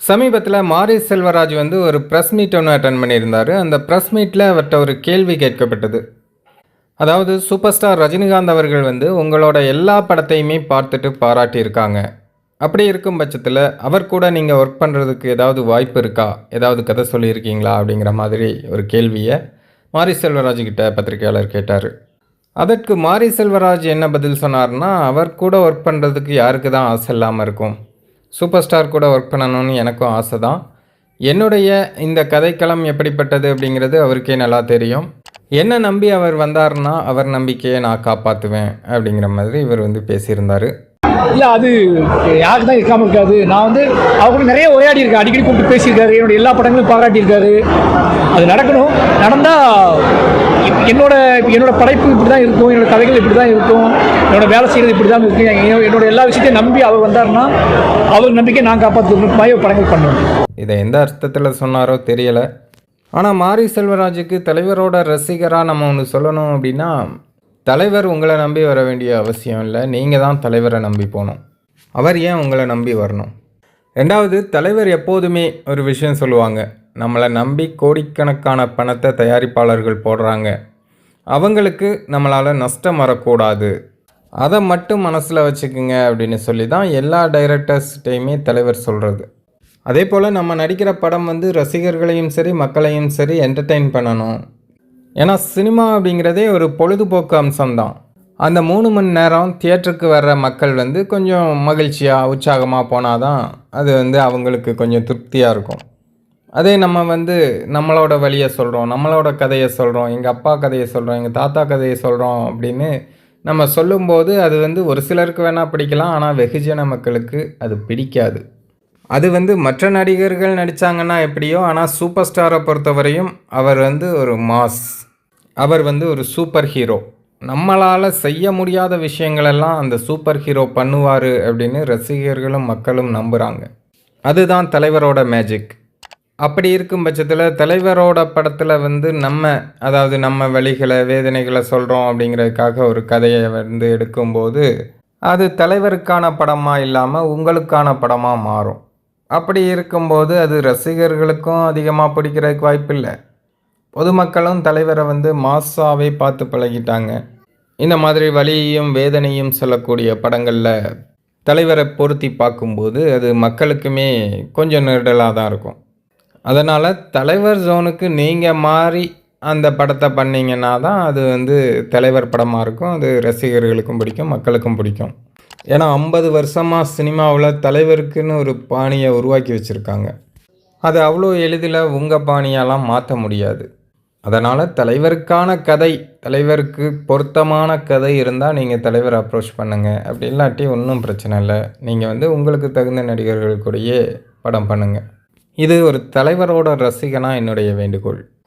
சமீபத்தில் மாரி செல்வராஜ் வந்து ஒரு ப்ரெஸ் மீட் ஒன்று அட்டன் பண்ணியிருந்தார். அந்த ப்ரெஸ் மீட்டில் அவர்கிட்ட ஒரு கேள்வி கேட்கப்பட்டது. அதாவது சூப்பர் ஸ்டார் ரஜினிகாந்த் அவர்கள் வந்து உங்களோட எல்லா படத்தையுமே பார்த்துட்டு பாராட்டியிருக்காங்க. அப்படி இருக்கும் பட்சத்தில் அவர் கூட நீங்கள் ஒர்க் பண்ணுறதுக்கு ஏதாவது வாய்ப்பு இருக்கா? ஏதாவது கதை சொல்லியிருக்கீங்களா? அப்படிங்கிற மாதிரி ஒரு கேள்வியை மாரி செல்வராஜ்கிட்ட பத்திரிகையாளர் கேட்டார். அதற்கு மாரி செல்வராஜ் என்ன பதில் சொன்னார்னா அவர் கூட ஒர்க் பண்ணுறதுக்கு யாருக்கு தான் ஆசை இல்லாமல் இருக்கும்? சூப்பர் ஸ்டார் கூட ஒர்க் பண்ணணும்னு எனக்கும் ஆசை தான் என்னுடைய இந்த கதைக்களம் எப்படிப்பட்டது அப்படிங்கிறது அவருக்கே நல்லா தெரியும். என்ன நம்பி அவர் வந்தார்னா அவர் நம்பிக்கையை நான் காப்பாற்றுவேன் அப்படிங்கிற மாதிரி இவர் வந்து பேசியிருந்தார். இல்லை அது யாருக்கு தான் இருக்காமல் இருக்காது. நான் வந்து அவங்க நிறைய உரையாடி இருக்கேன் அடிக்கடி கூப்பிட்டு பேசியிருக்காரு. என்னுடைய எல்லா படங்களும் பாராட்டியிருக்காரு. அது நடக்கணும். நடந்தால் என்னோட என்னோட படைப்பு இப்படி தான் இருக்கும் என்னோட கதைகள் இப்படி தான் இருக்கும் என்னோட வேலை செய்கிறது இப்படி தான் இருக்கும் என்னோட- எல்லா விஷயத்தையும் நம்பி அவர் வந்தாருன்னா அவர் நம்பிக்கை நான் காப்பாற்றுற மாதிரி படங்கள் பண்ணணும் இதை எந்த அர்த்தத்தில் சொன்னாரோ தெரியலை. ஆனால் மாரி செல்வராஜுக்கு தலைவரோட ரசிகராக நம்ம ஒன்று சொல்லணும் அப்படின்னா தலைவர் உங்களை நம்பி வர வேண்டிய அவசியம் இல்லை. நீங்கள் தான் தலைவரை நம்பி போகணும். அவர் ஏன் உங்களை நம்பி வரணும்? ரெண்டாவது தலைவர் எப்போதுமே ஒரு விஷயம் சொல்லுவாங்க. நம்மளை நம்பி கோடிக்கணக்கான பணத்தை தயாரிப்பாளர்கள் போடுறாங்க. அவங்களுக்கு நம்மளால் நஷ்டம் வரக்கூடாது. அதை மட்டும் மனசில் வச்சுக்குங்க அப்படின்னு சொல்லி தான் எல்லா டைரக்டர்ஸ்கிட்டையுமே தலைவர் சொல்கிறது அதே போல் நம்ம நடிக்கிற படம் வந்து ரசிகர்களையும் சரி மக்களையும் சரி என்டர்டெயின் பண்ணணும். ஏன்னா சினிமா அப்படிங்கிறதே ஒரு பொழுதுபோக்கு அம்சம்தான். அந்த மூணு மணி நேரம் தியேட்டருக்கு வர்ற மக்கள் வந்து கொஞ்சம் மகிழ்ச்சியாக உற்சாகமாக போனால் தான் அது வந்து அவங்களுக்கு கொஞ்சம் திருப்தியாக இருக்கும். அதே நம்ம வந்து நம்மளோட வழியை சொல்கிறோம் நம்மளோட கதையை சொல்கிறோம் எங்கள் அப்பா கதையை சொல்கிறோம் எங்கள் தாத்தா கதையை சொல்கிறோம் அப்படின்னு நம்ம சொல்லும்போது அது வந்து ஒரு சிலருக்கு வேணால் பிடிக்கலாம் ஆனால் வெகுஜன மக்களுக்கு அது பிடிக்காது. அது வந்து மற்ற நடிகர்கள் நடித்தாங்கன்னா எப்படியோ ஆனால் சூப்பர் ஸ்டாரை பொறுத்தவரையும் அவர் வந்து ஒரு மாஸ். அவர் வந்து ஒரு சூப்பர் ஹீரோ. நம்மளால் செய்ய முடியாத விஷயங்களெல்லாம் அந்த சூப்பர் ஹீரோ பண்ணுவார் அப்படின்னு ரசிகர்களும் மக்களும் நம்புகிறாங்க அதுதான் தலைவரோட மேஜிக். அப்படி இருக்கும் பட்சத்தில் தலைவரோட படத்தில் வந்து நம்ம அதாவது நம்ம வழிகளை வேதனைகளை சொல்கிறோம் அப்படிங்கிறதுக்காக ஒரு கதையை வந்து எடுக்கும்போது அது தலைவருக்கான படமாக இல்லாமல் உங்களுக்கான படமாக மாறும். அப்படி இருக்கும்போது அது ரசிகர்களுக்கும் அதிகமாக பிடிக்கிறதுக்கு வாய்ப்பில்லை. பொதுமக்களும் தலைவரை வந்து மாஸாகவே பார்த்து பழகிட்டாங்க. இந்த மாதிரி வழியையும் வேதனையும் சொல்லக்கூடிய படங்களில் தலைவரை பொருத்தி பார்க்கும்போது அது மக்களுக்குமே கொஞ்சம் நெருடலாக தான் இருக்கும். அதனால் தலைவர் ஜோனுக்கு நீங்கள் மாறி அந்த படத்தை பண்ணீங்கன்னா தான் அது வந்து தலைவர் படமாக இருக்கும். அது ரசிகர்களுக்கும் பிடிக்கும் மக்களுக்கும் பிடிக்கும். ஏன்னா ஐம்பது வருஷமாக சினிமாவில் தலைவருக்குன்னு ஒரு பாணியை உருவாக்கி வச்சுருக்காங்க. அது அவ்வளோ எளிதில் உங்கள் பாணியாலாம் மாற்ற முடியாது. அதனால் தலைவருக்கான கதை தலைவருக்கு பொருத்தமான கதை இருந்தால் நீங்கள் தலைவர் அப்ரோச் பண்ணுங்கள் அப்படி இல்லாட்டி ஒன்றும் பிரச்சனை இல்லை. நீங்கள் வந்து உங்களுக்கு தகுந்த நடிகர்கள் கூடயே படம் பண்ணுங்கள் இது ஒரு தலைவரோட ரசிகனாக என்னுடைய வேண்டுகோள்.